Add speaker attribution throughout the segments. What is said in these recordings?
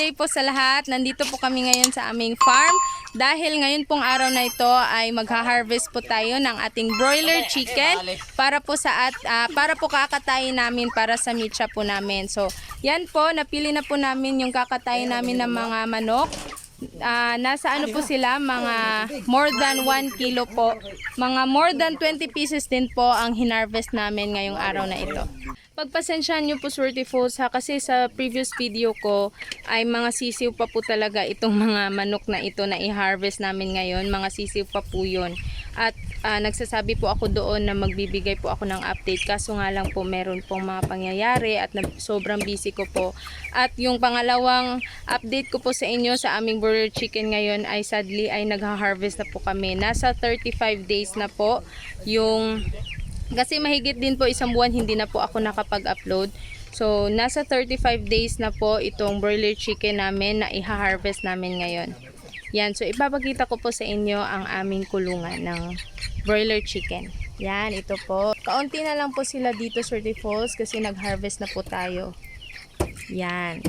Speaker 1: day po sa lahat. Nandito po kami ngayon sa aming farm. Dahil ngayon pong araw na ito ay magha-harvest po tayo ng ating broiler chicken para po sa at ah, para po kakatayin namin para sa mitsa po namin. So, yan po, napili na po namin yung kakatayin namin ng mga manok. Ah, nasa ano po sila, mga more than 1 kilo po. Mga more than 20 pieces din po ang hinarvest namin ngayong araw na ito. Pagpasensyahan nyo po Swerte Foods ha kasi sa previous video ko ay mga sisiw pa po talaga itong mga manok na ito na i-harvest namin ngayon. Mga sisiw pa po yun. At ah, nagsasabi po ako doon na magbibigay po ako ng update kaso nga lang po meron pong mga pangyayari at sobrang busy ko po. At yung pangalawang update ko po sa inyo sa aming broiler chicken ngayon ay sadly ay nagha-harvest na po kami. Nasa 35 days na po yung kasi mahigit din po isang buwan hindi na po ako nakapag-upload. So, nasa 35 days na po itong broiler chicken namin na iha-harvest namin ngayon. Yan, so ipapakita ko po sa inyo ang aming kulungan ng broiler chicken. Yan, ito po. Kaunti na lang po sila dito Swerte Falls kasi nag-harvest na po tayo. Yan.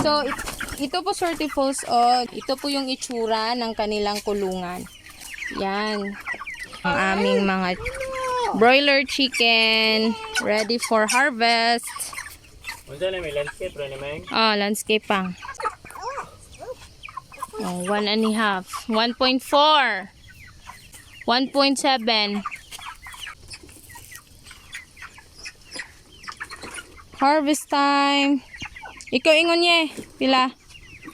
Speaker 1: So, it- ito po Swerte Falls, oh, ito po yung itsura ng kanilang kulungan. Yan. Ang aming mga broiler chicken ready for harvest.
Speaker 2: Unsa na may landscape ra ni Mang?
Speaker 1: Oh, landscape pang. Oh, one and a half. 1.4. 1.7. Harvest time. Ikaw ingon ye. Pila?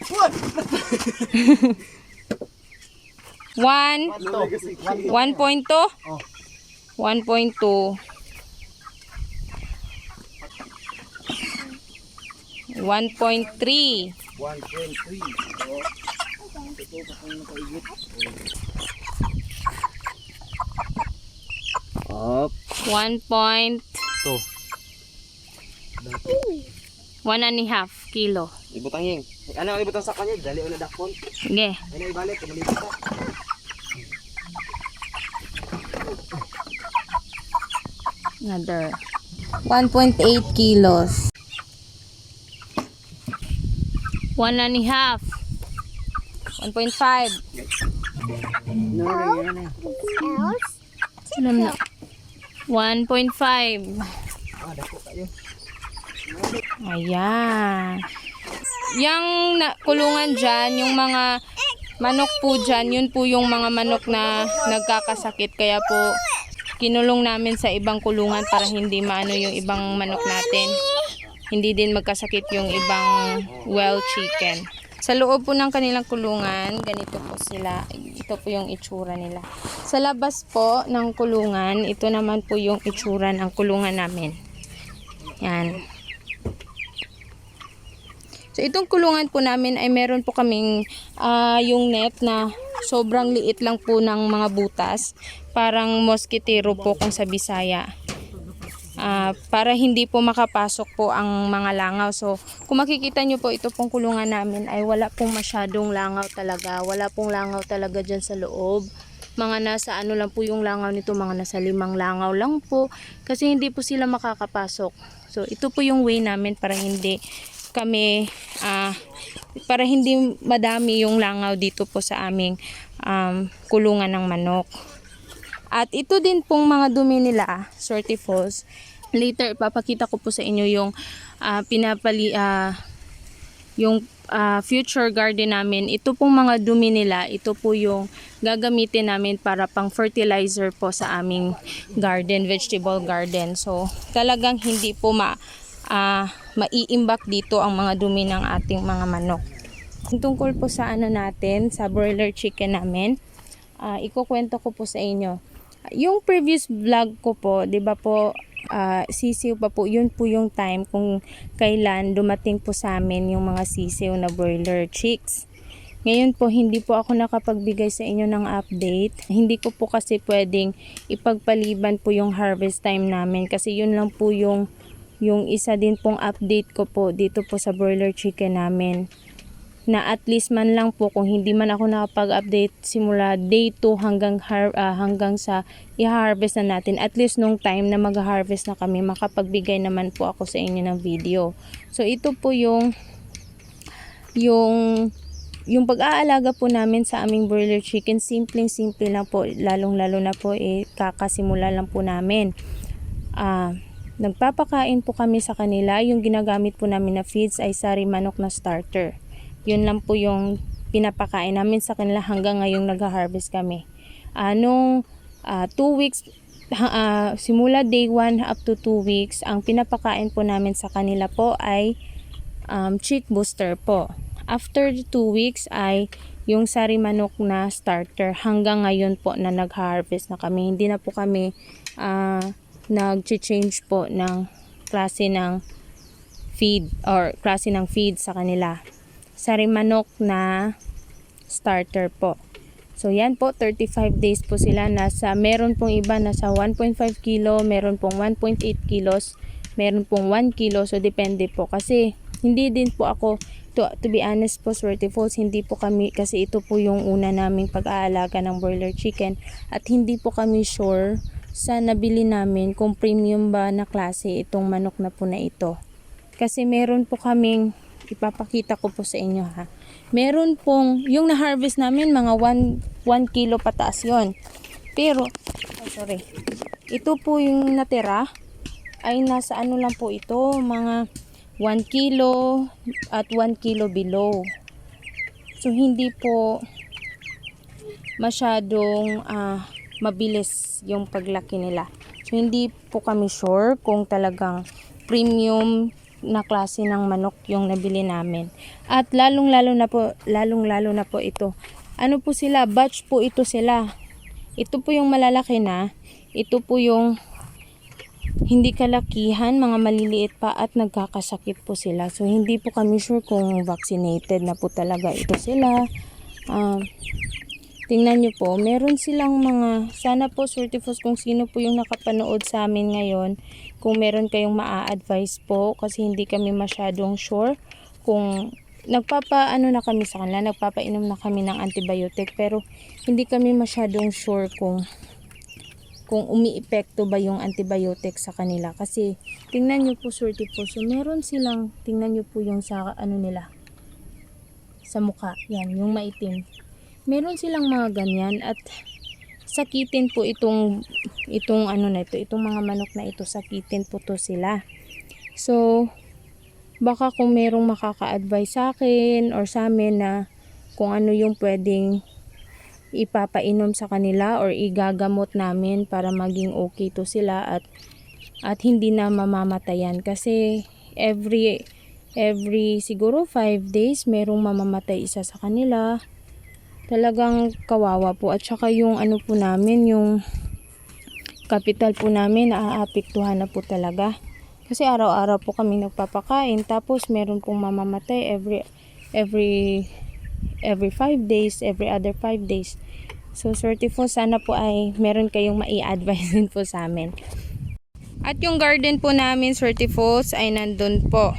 Speaker 1: One. 1.2? 1.2. 1.3.
Speaker 2: 1.3. Up.
Speaker 1: 1 point
Speaker 2: To.
Speaker 1: one and a half kilo.
Speaker 2: Ibutang yeng. Ano ang ibutang sa kanya? Dali ulit dakpon.
Speaker 1: Sige.
Speaker 2: Ano ibalik? Kumalipat ka.
Speaker 1: Another 1.8 kilos. One and a half. 1.5.
Speaker 2: No, no, no, no.
Speaker 1: Alam na. 1.5.
Speaker 2: Ah, dako kayo.
Speaker 1: Ayan. Yang na, kulungan dyan, yung mga manok po dyan, yun po yung mga manok na nagkakasakit. Kaya po, kinulong namin sa ibang kulungan para hindi maano yung ibang manok natin. Hindi din magkasakit yung ibang well chicken. Sa loob po ng kanilang kulungan, ganito po sila. Ito po yung itsura nila. Sa labas po ng kulungan, ito naman po yung itsura ng kulungan namin. Yan. So itong kulungan po namin ay meron po kaming ah, yung net na sobrang liit lang po ng mga butas. Parang moskitero po kung sa Bisaya. Ah, para hindi po makapasok po ang mga langaw. So kung makikita nyo po ito pong kulungan namin ay wala pong masyadong langaw talaga. Wala pong langaw talaga dyan sa loob. Mga nasa ano lang po yung langaw nito, mga nasa limang langaw lang po. Kasi hindi po sila makakapasok. So ito po yung way namin para hindi kami ah, para hindi madami yung langaw dito po sa aming um, kulungan ng manok. At ito din pong mga dumi nila, Swerte Falls. Later, ipapakita ko po sa inyo yung ah, pinapali, ah, yung ah, future garden namin. Ito pong mga dumi nila, ito po yung gagamitin namin para pang fertilizer po sa aming garden, vegetable garden. So, talagang hindi po ma, ah, maiimbak dito ang mga dumi ng ating mga manok. Tungkol po sa ano natin, sa broiler chicken namin, ah, ikukwento ko po sa inyo. Yung previous vlog ko po, 'di ba po, ah, sisiw pa po, yun po yung time kung kailan dumating po sa amin yung mga sisiw na broiler chicks. Ngayon po, hindi po ako nakapagbigay sa inyo ng update. Hindi ko po kasi pwedeng ipagpaliban po yung harvest time namin kasi yun lang po yung yung isa din pong update ko po dito po sa broiler chicken namin na at least man lang po kung hindi man ako nakapag-update simula day 2 hanggang har- ah, hanggang sa i-harvest na natin at least nung time na mag-harvest na kami makapagbigay naman po ako sa inyo ng video so ito po yung yung yung pag-aalaga po namin sa aming broiler chicken, simpleng-simple lang po, lalong-lalo na po eh, kakasimula lang po namin. Ah, nagpapakain po kami sa kanila. Yung ginagamit po namin na feeds ay sari manok na starter. Yun lang po yung pinapakain namin sa kanila hanggang ngayong nag-harvest kami. Anong 2 weeks ha- ah, simula day 1 up to 2 weeks, ang pinapakain po namin sa kanila po ay um, chick booster po. After 2 weeks ay yung sari manok na starter hanggang ngayon po na nag-harvest na kami. Hindi na po kami ah, nag-change po ng klase ng feed or klase ng feed sa kanila. Sari manok na starter po. So yan po, 35 days po sila. Nasa, meron pong iba nasa 1.5 kilo, meron pong 1.8 kilos, meron pong 1 kilo. So depende po. Kasi hindi din po ako, to, to be honest po, Swerte Falls, hindi po kami, kasi ito po yung una naming pag-aalaga ng broiler chicken. At hindi po kami sure sa nabili namin kung premium ba na klase itong manok na po na ito. Kasi meron po kaming, ipapakita ko po sa inyo ha. Meron pong, yung na-harvest namin, mga 1, 1 kilo pataas yon Pero, oh, sorry. Ito po yung natira, ay nasa ano lang po ito, mga 1 kilo at 1 kilo below. So, hindi po masyadong ah, mabilis yung paglaki nila. So, hindi po kami sure kung talagang premium na klase ng manok yung nabili namin. At lalong-lalo na po, lalong-lalo na po ito. Ano po sila? Batch po ito sila. Ito po yung malalaki na. Ito po yung hindi kalakihan, mga maliliit pa at nagkakasakit po sila. So, hindi po kami sure kung vaccinated na po talaga ito sila. Ah, tingnan nyo po, meron silang mga, sana po certificates kung sino po yung nakapanood sa amin ngayon, kung meron kayong maa-advise po, kasi hindi kami masyadong sure kung nagpapa ano na kami sa kanila, nagpapainom na kami ng antibiotic, pero hindi kami masyadong sure kung kung umiepekto ba yung antibiotic sa kanila. Kasi, tingnan nyo po, surty po. So, meron silang, tingnan nyo po yung sa, ano nila, sa mukha. Yan, yung maitim. Meron silang mga ganyan at sakitin po itong, itong ano na ito, itong mga manok na ito, sakitin po to sila. So, baka kung merong makaka-advise sa akin or sa amin na kung ano yung pwedeng ipapainom sa kanila or igagamot namin para maging okay to sila at at hindi na mamamatayan kasi every every siguro 5 days merong mamamatay isa sa kanila talagang kawawa po at saka yung ano po namin yung capital po namin naaapektuhan na po talaga kasi araw-araw po kami nagpapakain tapos meron pong mamamatay every every every 5 days, every other 5 days. So, swerte po, sana po ay meron kayong mai-advise din po sa amin. At yung garden po namin, Swerte Falls, ay nandun po.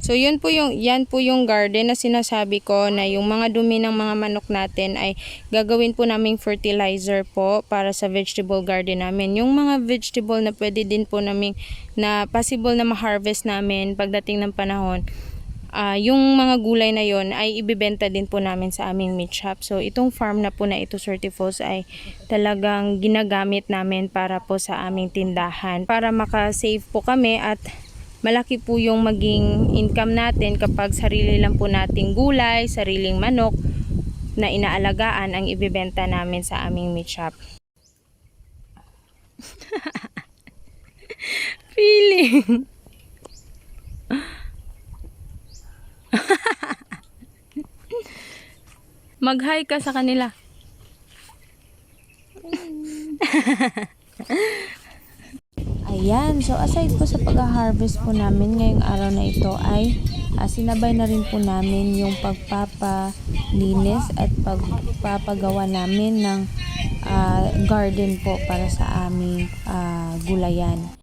Speaker 1: So, yun po yung, yan po yung garden na sinasabi ko na yung mga dumi ng mga manok natin ay gagawin po naming fertilizer po para sa vegetable garden namin. Yung mga vegetable na pwede din po namin, na possible na ma-harvest namin pagdating ng panahon, Ah, yung mga gulay na yon ay ibibenta din po namin sa aming meat shop. So, itong farm na po na ito, Certifos, ay talagang ginagamit namin para po sa aming tindahan. Para makasave po kami at malaki po yung maging income natin kapag sarili lang po nating gulay, sariling manok na inaalagaan ang ibibenta namin sa aming meat shop. Feeling. Mag-hi ka sa kanila. Ayan, so aside po sa pag-harvest po namin ngayong araw na ito ay ah, sinabay na rin po namin yung pagpapalinis at pagpapagawa namin ng ah, garden po para sa aming ah, gulayan.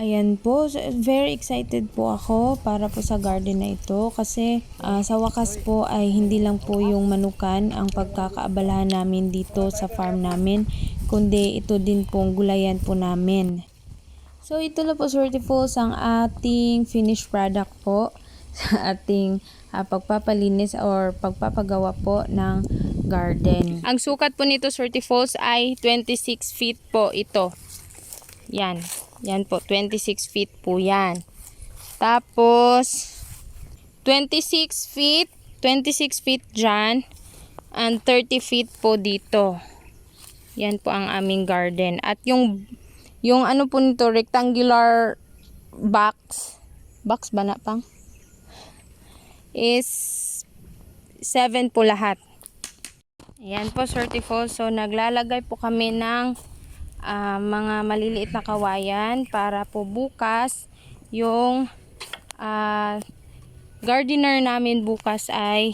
Speaker 1: Ayan po, so, very excited po ako para po sa garden na ito kasi ah, sa wakas po ay hindi lang po yung manukan ang pagkakaabalahan namin dito sa farm namin kundi ito din pong gulayan po namin. So ito na po Swerte Falls ang ating finished product po. sa ating ah, pagpapalinis or pagpapagawa po ng garden. Ang sukat po nito, Swerte Falls, ay 26 feet po ito. Yan. Yan po, 26 feet po yan. Tapos, 26 feet, 26 feet dyan, and 30 feet po dito. Yan po ang aming garden. At yung, yung ano po nito, rectangular box, box ba na pang? Is 7 po lahat. Ayan po, Falls. So, naglalagay po kami ng ah, mga maliliit na kawayan para po bukas yung ah, gardener namin bukas ay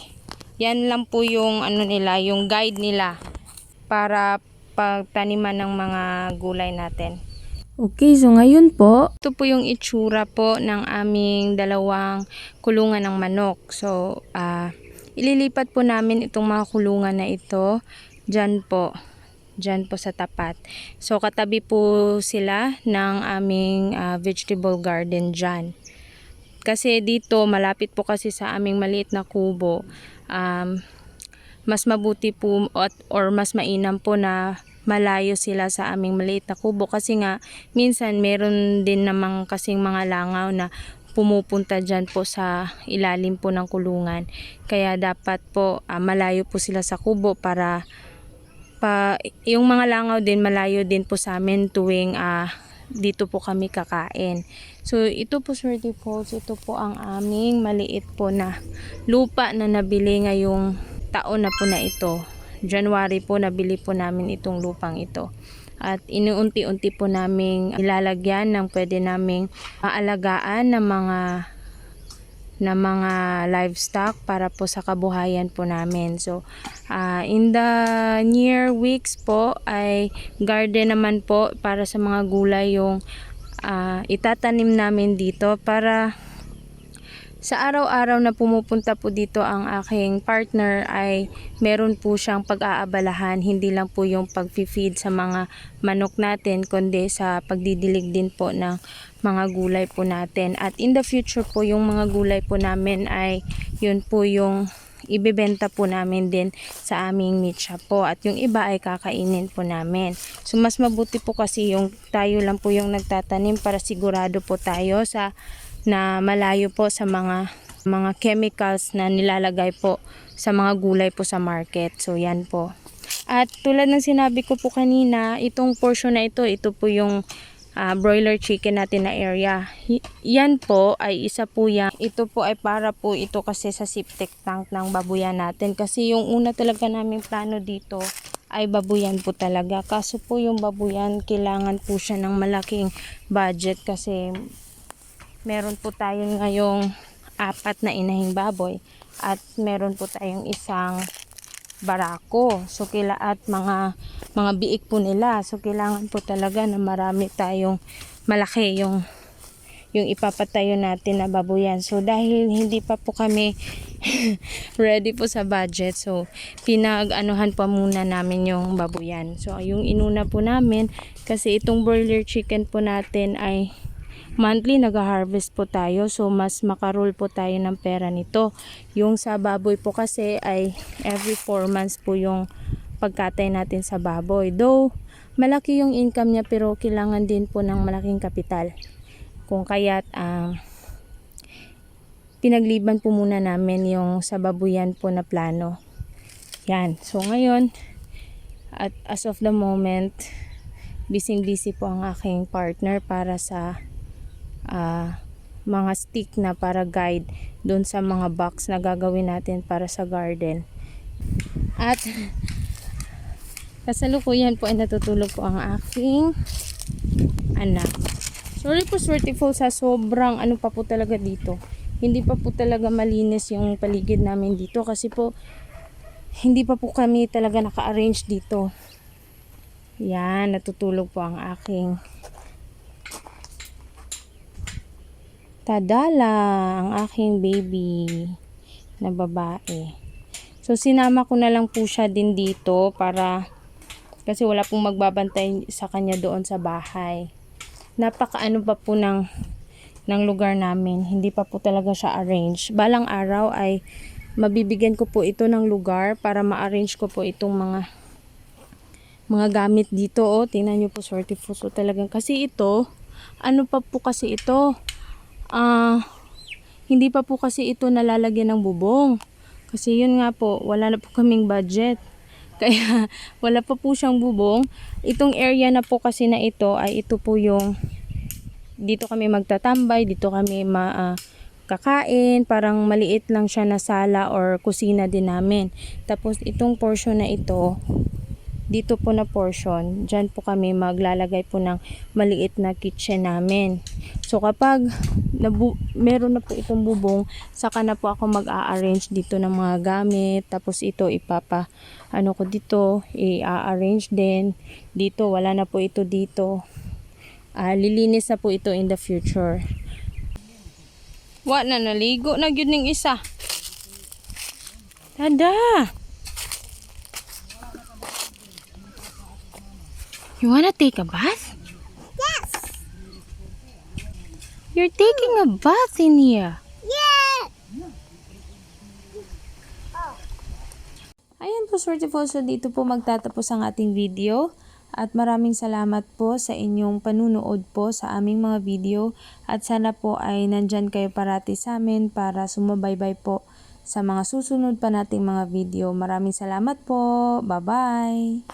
Speaker 1: yan lang po yung ano nila, yung guide nila para pagtaniman ng mga gulay natin. Okay, so ngayon po, ito po yung itsura po ng aming dalawang kulungan ng manok. So, ah ililipat po namin itong mga kulungan na ito dyan po. Dyan po sa tapat. So, katabi po sila ng aming ah, vegetable garden dyan. Kasi dito, malapit po kasi sa aming maliit na kubo, um, mas mabuti po at, or mas mainam po na malayo sila sa aming maliit na kubo kasi nga minsan meron din namang kasing mga langaw na pumupunta dyan po sa ilalim po ng kulungan kaya dapat po ah, malayo po sila sa kubo para pa yung mga langaw din malayo din po sa amin tuwing ah, dito po kami kakain. So ito po Swerte Falls, ito po ang aming maliit po na lupa na nabili ngayong taon na po na ito. January po nabili po namin itong lupang ito. At inuunti-unti po naming ilalagyan ng pwede naming maalagaan ng mga na mga livestock para po sa kabuhayan po namin. So, ah, in the near weeks po ay garden naman po para sa mga gulay yung ah, itatanim namin dito para sa araw-araw na pumupunta po dito ang aking partner ay meron po siyang pag-aabalahan. Hindi lang po yung pag-feed sa mga manok natin, kundi sa pagdidilig din po ng mga gulay po natin. At in the future po, yung mga gulay po namin ay yun po yung ibebenta po namin din sa aming meat shop po at yung iba ay kakainin po namin. So mas mabuti po kasi yung tayo lang po yung nagtatanim para sigurado po tayo sa na malayo po sa mga mga chemicals na nilalagay po sa mga gulay po sa market. So yan po. At tulad ng sinabi ko po kanina, itong portion na ito, ito po yung ah, broiler chicken natin na area. Yan po ay isa po yan. Ito po ay para po ito kasi sa septic tank ng babuyan natin. Kasi yung una talaga naming plano dito ay babuyan po talaga. Kaso po yung babuyan, kailangan po siya ng malaking budget kasi meron po tayo ngayong apat na inahing baboy at meron po tayong isang barako. So kila at mga mga biik po nila. So kailangan po talaga na marami tayong malaki yung yung ipapatayo natin na babuyan. So dahil hindi pa po kami ready po sa budget. So pinag-anuhan pa muna namin yung babuyan. So yung inuna po namin kasi itong broiler chicken po natin ay monthly nag-harvest po tayo. So mas makarol po tayo ng pera nito. Yung sa baboy po kasi ay every 4 months po yung pagkatay natin sa baboy. Though malaki yung income niya pero kailangan din po ng malaking kapital. Kung kaya't ang pinagliban po muna namin yung sa babuyan po na plano. Yan. So ngayon at as of the moment busy busy po ang aking partner para sa ah, mga stick na para guide doon sa mga box na gagawin natin para sa garden. At kasalukuyan po ay natutulog po ang aking anak. Sorry po Swertiful sa sobrang ano pa po talaga dito. Hindi pa po talaga malinis yung paligid namin dito kasi po hindi pa po kami talaga naka-arrange dito. Yan, natutulog po ang aking Tadala, ang aking baby na babae. So, sinama ko na lang po siya din dito para kasi wala pong magbabantay sa kanya doon sa bahay. Napaka ano pa po ng ng lugar namin. Hindi pa po talaga siya arrange. Balang araw ay mabibigyan ko po ito ng lugar para ma-arrange ko po itong mga mga gamit dito oh. Tingnan niyo po sorty po. So talagang kasi ito, ano pa po kasi ito? Ah, hindi pa po kasi ito nalalagyan ng bubong. Kasi yun nga po, wala na po kaming budget. Kaya wala pa po siyang bubong. Itong area na po kasi na ito ay ito po yung dito kami magtatambay, dito kami ma ah, kakain, parang maliit lang siya na sala or kusina din namin. Tapos itong portion na ito, dito po na portion, dyan po kami maglalagay po ng maliit na kitchen namin. So kapag nabu- meron na po itong bubong, saka na po ako mag-a-arrange dito ng mga gamit. Tapos ito ipapa, ano ko dito, i-arrange din. Dito, wala na po ito dito. Ah, lilinis na po ito in the future. Wa na naligo na gyud ning isa. Tada. You wanna take a bath? You're taking a bath in here.
Speaker 3: Yeah!
Speaker 1: Ayan po, Swerte So, dito po magtatapos ang ating video. At maraming salamat po sa inyong panunood po sa aming mga video. At sana po ay nandyan kayo parati sa amin para sumabaybay po sa mga susunod pa nating mga video. Maraming salamat po. Bye-bye!